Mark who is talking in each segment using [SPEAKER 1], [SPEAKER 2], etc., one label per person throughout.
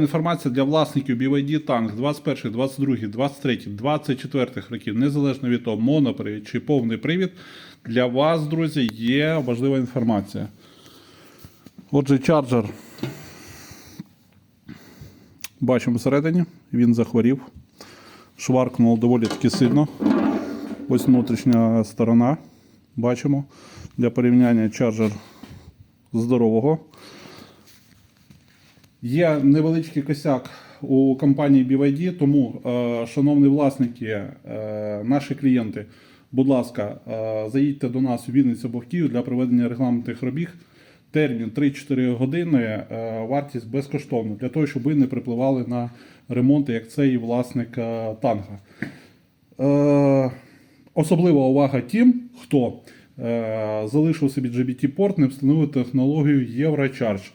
[SPEAKER 1] Інформація для власників BYD танк 21, 22, 23, 24 років, незалежно від того, монопривід чи повний привід. Для вас, друзі, є важлива інформація. Отже, чарджер. Бачимо всередині, він захворів. Шваркнув доволі таки сильно. Ось внутрішня сторона. Бачимо. Для порівняння чарджер здорового. Є невеличкий косяк у компанії BYD, тому, е, шановні власники, е, наші клієнти, будь ласка, е, заїдьте до нас у Вінницю або в Київ для проведення регламентних робіг. Термін 3-4 години, вартість безкоштовна, для того, щоб ви не припливали на ремонти, як цей власник е, танка. Е, особлива увага тим, хто залишив собі GBT-порт, не встановив технологію Eurocharge.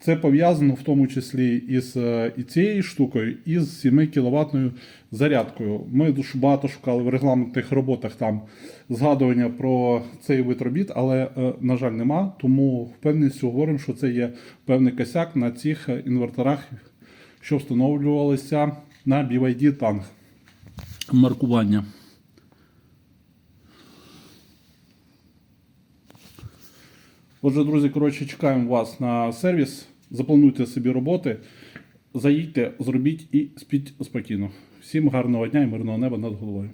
[SPEAKER 1] Це пов'язано в тому числі із е, і цією штукою, і з 7 кВт зарядкою. Ми дуже багато шукали в регламентних роботах там згадування про цей вид робіт, але, е, на жаль, нема. Тому впевненістю говоримо, що це є певний косяк на цих е, інверторах, що встановлювалися на BYD танк. Маркування. Отже, друзі, коротше, чекаємо вас на сервіс. Заплануйте собі роботи, заїдьте, зробіть і спіть спокійно. Всім гарного дня і мирного неба над головою.